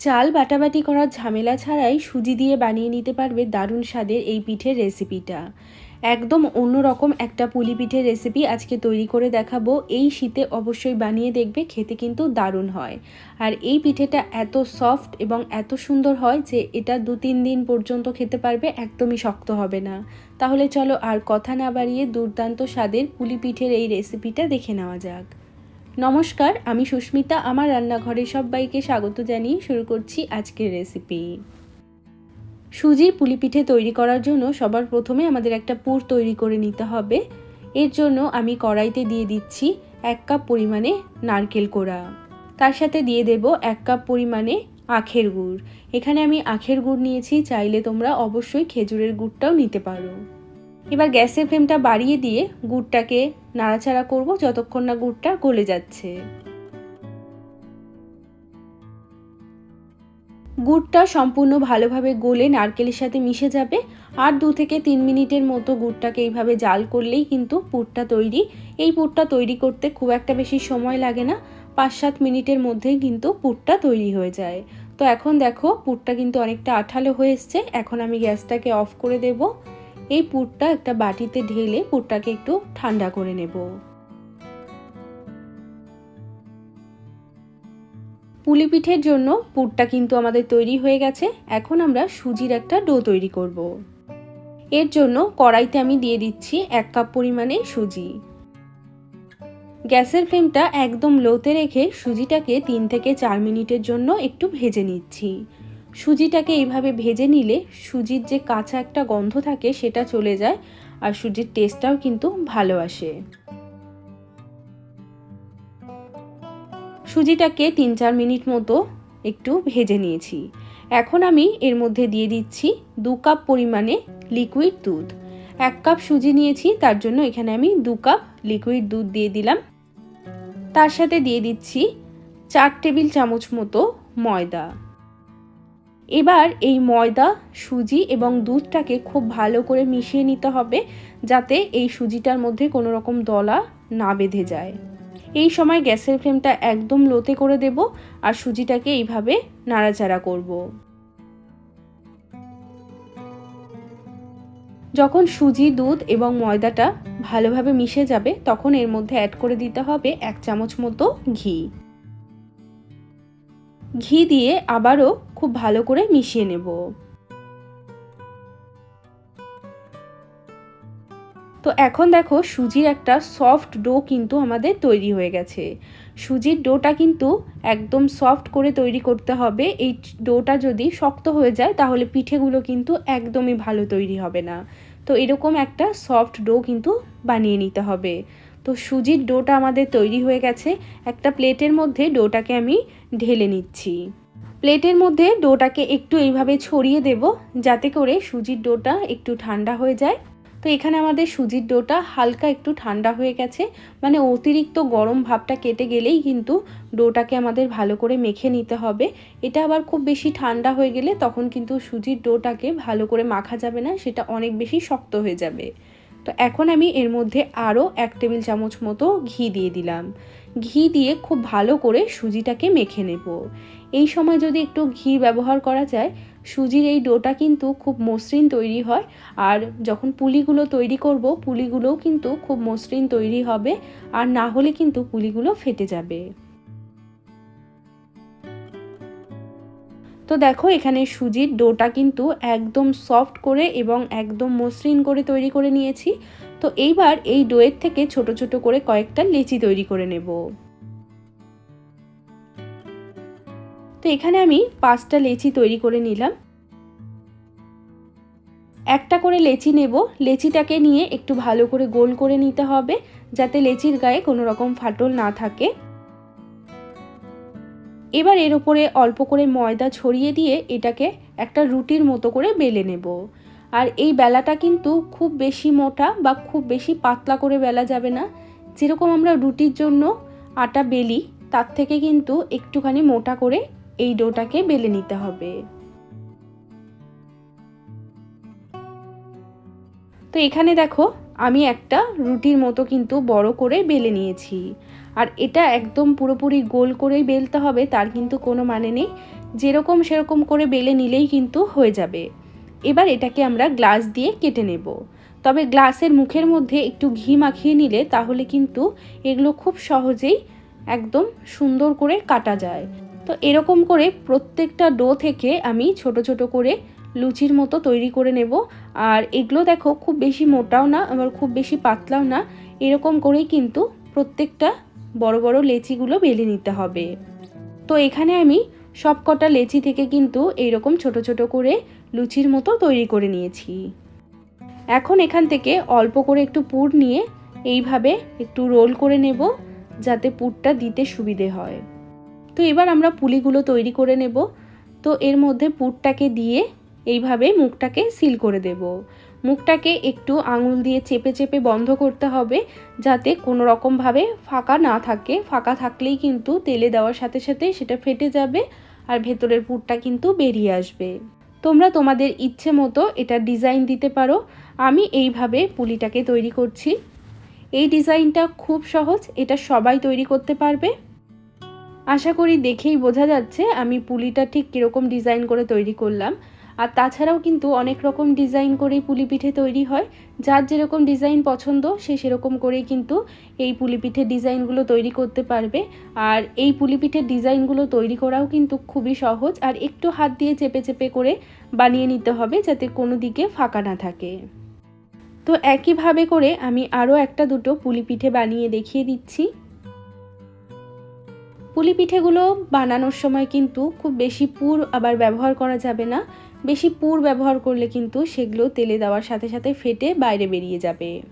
চাল বাটাবাটি করার ঝামেলা ছাড়াই সুজি দিয়ে বানিয়ে নিতে পারবে দারুণ স্বাদের এই পিঠের রেসিপিটা। একদম অন্যরকম একটা পুলি পিঠের রেসিপি আজকে তৈরি করে দেখাবো। এই শীতে অবশ্যই বানিয়ে দেখবে, খেতে কিন্তু দারুণ হয়। আর এই পিঠেটা এত সফট এবং এত সুন্দর হয় যে এটা দু তিন দিন পর্যন্ত খেতে পারবে, একদমই শক্ত হবে না। তাহলে চলো আর কথা না বাড়িয়ে দুর্দান্ত স্বাদের পুলি পিঠের এই রেসিপিটা দেখে নেওয়া যাক। নমস্কার, আমি সুস্মিতা। আমার রান্নাঘরে সবাইকে স্বাগত জানিয়ে শুরু করছি আজকের রেসিপি সুজির পুলি পিঠে তৈরি করার জন্য সবার প্রথমে আমাদের একটা পুর তৈরি করে নিতে হবে। এর জন্য আমি কড়াইতে দিয়ে দিচ্ছি এক কাপ পরিমাণে নারকেল কোড়া। তার সাথে দিয়ে দেব এক কাপ পরিমাণে আখের গুড়। এখানে আমি আখের গুড় নিয়েছি, চাইলে তোমরা অবশ্যই খেজুরের গুড়টাও নিতে পারো। এবার গ্যাসের ফ্লেমটা বাড়িয়ে দিয়ে গুড়টাকে নাড়াচাড়া করব যতক্ষণ না গুড়টা গলে যাচ্ছে। গুড়টা সম্পূর্ণ ভালোভাবে গলে নারকেলের সাথে মিশে যাবে আর দু থেকে তিন মিনিটের মতো গুড়টাকে এইভাবে জাল করলেই কিন্তু পুরটা তৈরি। এই পুরটা তৈরি করতে খুব একটা বেশি সময় লাগে না, পাঁচ সাত মিনিটের মধ্যেই কিন্তু পুরটা তৈরি হয়ে যায়। তো এখন দেখো পুরটা কিন্তু অনেকটা আঠালো হয়ে এসছে, এখন আমি গ্যাসটাকে অফ করে দেবো। এই পুরটা একটা বাটিতে ঢেলে পুরটাকে একটু ঠান্ডা করে নেব। পুলি পিঠের জন্য পুরটা কিন্তু আমাদের তৈরি হয়ে গেছে। এখন আমরা সুজির একটা ডো তৈরি করব। এর জন্য কড়াইতে আমি দিয়ে দিচ্ছি এক কাপ পরিমাণে সুজি। গ্যাসের ফ্লেমটা একদম লোতে রেখে সুজিটাকে তিন থেকে চার মিনিটের জন্য একটু ভেজে নিচ্ছি। সুজিটাকে এইভাবে ভেজে নিলে সুজির যে কাঁচা একটা গন্ধ থাকে সেটা চলে যায় আর সুজির টেস্টটাও কিন্তু ভালো আসে। সুজিটাকে তিন চার মিনিট মতো একটু ভেজে নিয়েছি। এখন আমি এর মধ্যে দিয়ে দিচ্ছি দু কাপ পরিমাণে লিকুইড দুধ। এক কাপ সুজি নিয়েছি, তার জন্য এখানে আমি দু কাপ লিকুইড দুধ দিয়ে দিলাম। তার সাথে দিয়ে দিচ্ছি চার টেবিল চামচ মতো ময়দা। এবার এই ময়দা, সুজি এবং দুধটাকে খুব ভালো করে মিশিয়ে নিতে হবে যাতে এই সুজিটার মধ্যে কোনো রকম দলা না বেঁধে যায়। এই সময় গ্যাসের ফ্লেমটা একদম লোতে করে দেব আর সুজিটাকে এইভাবে নাড়াচাড়া করব। যখন সুজি, দুধ এবং ময়দাটা ভালোভাবে মিশে যাবে, তখন এর মধ্যে অ্যাড করে দিতে হবে এক চামচ মতো ঘি। ঘি দিয়ে আবারও খুব ভালো করে মিশিয়ে নেব। তো এখন দেখো সুজির একটা সফট ডো কিন্তু আমাদের তৈরি হয়ে গেছে। সুজির ডোটা কিন্তু একদম সফট করে তৈরি করতে হবে। এই ডোটা যদি শক্ত হয়ে যায় তাহলে পিঠেগুলো কিন্তু একদমই ভালো তৈরি হবে না। তো এরকম একটা সফট ডো কিন্তু বানিয়ে নিতে হবে। তো সুজির ডোটা আমাদের তৈরি হয়ে গেছে। একটা প্লেটের মধ্যে ডোটাকে আমি ঢেলে নিচ্ছি। প্লেটের মধ্যে ডোটাকে একটু এইভাবে ছড়িয়ে দেব যাতে করে সুজির ডোটা একটু ঠান্ডা হয়ে যায়। তো এখানে আমাদের সুজির ডোটা হালকা একটু ঠান্ডা হয়ে গেছে। মানে অতিরিক্ত গরম ভাবটা কেটে গেলেই কিন্তু ডোটাকে আমাদের ভালো করে মেখে নিতে হবে। এটা আবার খুব বেশি ঠান্ডা হয়ে গেলে তখন কিন্তু সুজির ডোটাকে ভালো করে মাখা যাবে না, সেটা অনেক বেশি শক্ত হয়ে যাবে। তো এখন আমি এর মধ্যে আরও এক টেবিল চামচ মতো ঘি দিয়ে দিলাম। ঘি দিয়ে খুব ভালো করে সুজিটাকে মেখে নেব। এই সময় যদি একটু ঘি ব্যবহার করা যায়, সুজির এই ডোটা কিন্তু খুব মসৃণ তৈরি হয় আর যখন পুলিগুলো তৈরি করব, পুলিগুলোও কিন্তু খুব মসৃণ তৈরি হবে আর না হলে কিন্তু পুলিগুলো ফেটে যাবে। তো দেখো, এখানে সুজির ডোটা কিন্তু একদম সফট করে এবং একদম মসৃণ করে তৈরি করে নিয়েছি। তো এইবার এই ডোয়ের থেকে ছোট ছোট করে কয়েকটা লেচি তৈরি করে নেব। তো এখানে আমি পাঁচটা লেচি তৈরি করে নিলাম। একটা করে লেচি নেব। লেচিটাকে নিয়ে একটু ভালো করে গোল করে নিতে হবে, যাতে লেচির গায়ে কোনো রকম ফাটল না থাকে। এবার এর উপরে অল্প করে ময়দা ছড়িয়ে দিয়ে এটাকে একটা রুটির মতো করে বেলে নেব। আর এই বেলাটা কিন্তু খুব বেশি মোটা বা খুব বেশি পাতলা করে বেলা যাবে না। যেরকম আমরা রুটির জন্য আটা বেলি, তার থেকে কিন্তু একটুখানি মোটা করে এই ডোটাকে বেলে নিতে হবে। তো এখানে দেখো আমি একটা রুটির মতো কিন্তু বড় করে বেলে নিয়েছি। আর এটা একদম পুরোপুরি গোল করেই বেলতে হবে, তার কিন্তু কোনো মানে নেই। যেরকম সেরকম করে বেলে নিলেই কিন্তু হয়ে যাবে। এবার এটাকে আমরা গ্লাস দিয়ে কেটে নেব। তবে গ্লাসের মুখের মধ্যে একটু ঘি মাখিয়ে নিলে তাহলে কিন্তু এগুলো খুব সহজেই একদম সুন্দর করে কাটা যায়। তো এরকম করে প্রত্যেকটা ডো থেকে আমি ছোট ছোট করে লুচির মতো তৈরি করে নেব। আর এগুলো দেখো, খুব বেশি মোটাও না, আবার খুব বেশি পাতলাও না। এরকম করেই কিন্তু প্রত্যেকটা বড় বড় লেচিগুলো বেলে নিতে হবে। তো এখানে আমি সব কটা লেচি থেকে কিন্তু এইরকম ছোট ছোট করে লুচির মতো তৈরি করে নিয়েছি। এখন এখান থেকে অল্প করে একটু পুর নিয়ে এইভাবে একটু রোল করে নেব, যাতে পুরটা দিতে সুবিধে হয়। তো এবার আমরা পুলিগুলো তৈরি করে নেব। তো এর মধ্যে পুরটাকে দিয়ে এইভাবে মুখটাকে সিল করে দেব। মুখটাকে একটু আঙুল দিয়ে চেপে চেপে বন্ধ করতে হবে যাতে কোনো রকমভাবে ফাঁকা না থাকে। ফাঁকা থাকলেই কিন্তু তেলে দেওয়ার সাথে সাথে সেটা ফেটে যাবে আর ভেতরের পুরটা কিন্তু বেরিয়ে আসবে। তোমরা তোমাদের ইচ্ছে মতো এটা ডিজাইন দিতে পারো। আমি এইভাবে পুলিটাকে তৈরি করছি। এই ডিজাইনটা খুব সহজ, এটা সবাই তৈরি করতে পারবে। আশা করি দেখেই বোঝা যাচ্ছে আমি পুলিটা ঠিক কীরকম ডিজাইন করে তৈরি করলাম। আর তাছাড়াও কিন্তু অনেক রকম ডিজাইন করেই পুলি পিঠে তৈরি হয়। যার যেরকম ডিজাইন পছন্দ, সে সেরকম করেই কিন্তু এই পুলি পিঠের ডিজাইনগুলো তৈরি করতে পারবে। আর এই পুলি পিঠের ডিজাইনগুলো তৈরি করাও কিন্তু খুবই সহজ আর একটু হাত দিয়ে চেপে চেপে করে বানিয়ে নিতে হবে যাতে কোনো দিকে ফাঁকা না থাকে। তো একইভাবে করে আমি আরও একটা দুটো পুলি পিঠে বানিয়ে দেখিয়ে দিচ্ছি। পুলি পিঠেগুলো বানানোর সময় কিন্তু খুব বেশি পুর আবার ব্যবহার করা যাবে না। বেশি পুর ব্যবহার করলে কিন্তু সেগুলো তেলে দেওয়ার সাথে সাথে ফেটে বাইরে বেরিয়ে যাবে।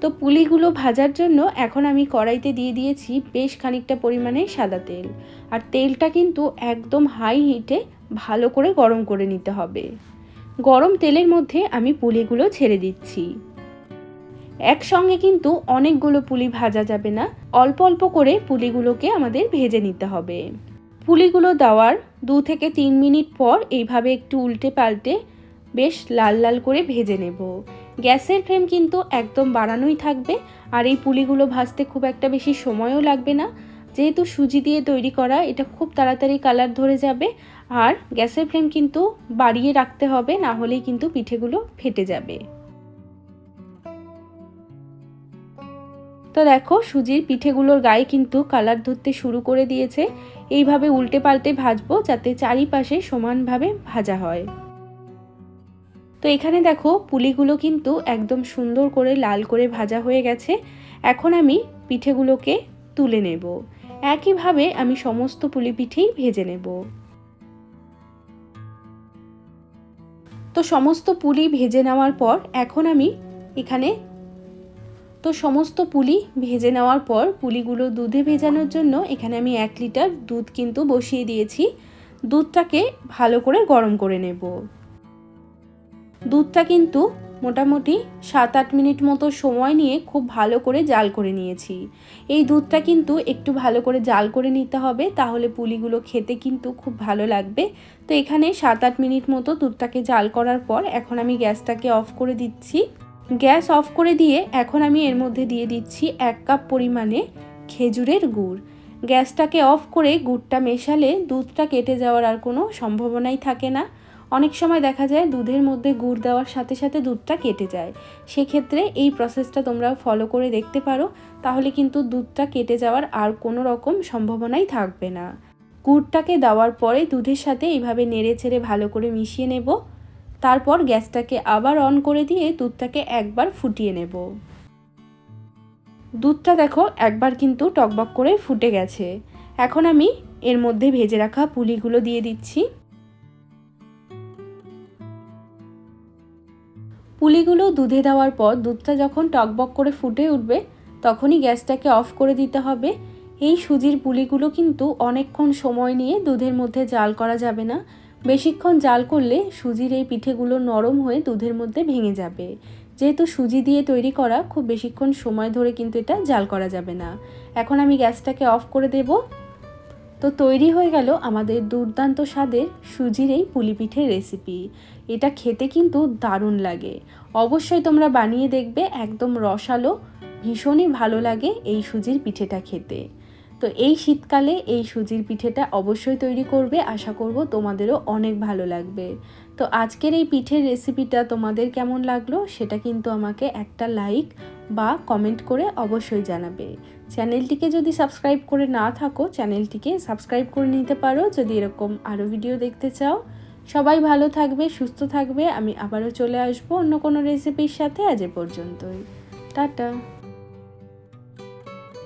তো পুলিগুলো ভাজার জন্য এখন আমি কড়াইতে দিয়ে দিয়েছি বেশ খানিকটা পরিমাণে সাদা তেল। আর তেলটা কিন্তু একদম হাই হিটে ভালো করে গরম করে নিতে হবে। গরম তেলের মধ্যে আমি পুলিগুলো ছেড়ে দিচ্ছি। একসঙ্গে কিন্তু অনেকগুলো পুলি ভাজা যাবে না। অল্প অল্প করে পুলিগুলোকে আমাদের ভেজে নিতে হবে। পুলিগুলো দেওয়ার দু থেকে তিন মিনিট পর এইভাবে একটু উল্টে পাল্টে বেশ লাল লাল করে ভেজে নেব। গ্যাসের ফ্লেম কিন্তু একদম বাড়ানোই থাকবে আর এই পুলিগুলো ভাজতে খুব একটা বেশি সময়ও লাগবে না। যেহেতু সুজি দিয়ে তৈরি করা, এটা খুব তাড়াতাড়ি কালার ধরে যাবে আর গ্যাসের ফ্লেম কিন্তু বাড়িয়ে রাখতে হবে, না হলেই কিন্তু পিঠেগুলো ফেটে যাবে। তো দেখো, সুজির পিঠেগুলোর গায়ে কিন্তু কালার ধরতে শুরু করে দিয়েছে। এইভাবে উল্টে পাল্টে ভাজবো যাতে চারিপাশে সমানভাবে ভাজা হয়। তো এখানে দেখো, পুলিগুলো কিন্তু একদম সুন্দর করে লাল করে ভাজা হয়ে গেছে। এখন আমি পিঠেগুলোকে তুলে নেব। একইভাবে আমি সমস্ত পুলি পিঠেই ভেজে নেব। তো সমস্ত পুলি ভেজে নেওয়ার পর এখন আমি এখানে তো সমস্ত পুলি ভেজে নেওয়ার পর পুলিগুলো দুধে ভেজানোর জন্য এখানে আমি এক লিটার দুধ কিন্তু বসিয়ে দিয়েছি। দুধটাকে ভালো করে গরম করে নেব। দুধটা কিন্তু মোটামুটি সাত আট মিনিট মতো সময় নিয়ে খুব ভালো করে জাল করে নিয়েছি। এই দুধটা কিন্তু একটু ভালো করে জাল করে নিতে হবে, তাহলে পুলিগুলো খেতে কিন্তু খুব ভালো লাগবে। তো এখানে সাত আট মিনিট মতো দুধটাকে জাল করার পর এখন আমি গ্যাসটাকে অফ করে দিচ্ছি। গ্যাস অফ করে দিয়ে এখন আমি এর মধ্যে দিয়ে দিচ্ছি এক কাপ পরিমাণে খেজুরের গুড়। গ্যাসটাকে অফ করে গুড়টা মেশালে দুধটা কেটে যাওয়ার আর কোনো সম্ভাবনাই থাকে না। অনেক সময় দেখা যায় দুধের মধ্যে গুড় দেওয়ার সাথে সাথে দুধটা কেটে যায়। সেক্ষেত্রে এই প্রসেসটা তোমরা ফলো করে দেখতে পারো, তাহলে কিন্তু দুধটা কেটে যাওয়ার আর কোনো রকম সম্ভাবনাই থাকবে না। গুড়টাকে দেওয়ার পরে দুধের সাথে এইভাবে নেড়ে ছেড়ে ভালো করে মিশিয়ে নেব। তারপর গ্যাসটাকে আবার অন করে দিয়ে দুধটাকে একবার ফুটিয়ে নেব। দুধটা দেখো একবার কিন্তু টকবক করে ফুটে গেছে। এখন আমি এর মধ্যে ভেজে রাখা পুলিগুলো দিয়ে দিচ্ছি। পুলিগুলো দুধে দেওয়ার পর দুধটা যখন টকবক করে ফুটে উঠবে, তখনই গ্যাসটাকে অফ করে দিতে হবে। এই সুজির পুলিগুলো কিন্তু অনেকক্ষণ সময় নিয়ে দুধের মধ্যে জাল করা যাবে না। বেশিক্ষণ জাল করলে সুজির এই পিঠেগুলো নরম হয়ে দুধের মধ্যে ভেঙে যাবে। যেহেতু সুজি দিয়ে তৈরি করা, খুব বেশিক্ষণ সময় ধরে কিন্তু এটা জাল করা যাবে না। এখন আমি গ্যাসটাকে অফ করে দেব। তো তৈরি হয়ে গেল আমাদের দুর্দান্ত স্বাদের সুজির এই পুলি পিঠের রেসিপি। এটা খেতে কিন্তু দারুণ লাগে। অবশ্যই তোমরা বানিয়ে দেখবে, একদম রসালো, ভীষণই ভালো লাগে এই সুজির পিঠেটা খেতে। তো এই শীতকালে এই সুজির পিঠেটা অবশ্যই তৈরি করবে। আশা করব তোমাদেরও অনেক ভালো লাগবে। তো আজকের এই পিঠের রেসিপিটা তোমাদের কেমন লাগল সেটা কিন্তু আমাকে একটা লাইক বা কমেন্ট করে অবশ্যই জানাবে। চ্যানেলটিকে যদি সাবস্ক্রাইব করে না থাকো, চ্যানেলটিকে সাবস্ক্রাইব করে নিতে পারো। যদি এরকম আরও ভিডিও দেখতে চাও, সবাই ভালো থাকবে, সুস্থ থাকবে। আমি আবারও চলে আসব অন্য কোনো রেসিপির সাথে। আজ এ পর্যন্তই। টাটা।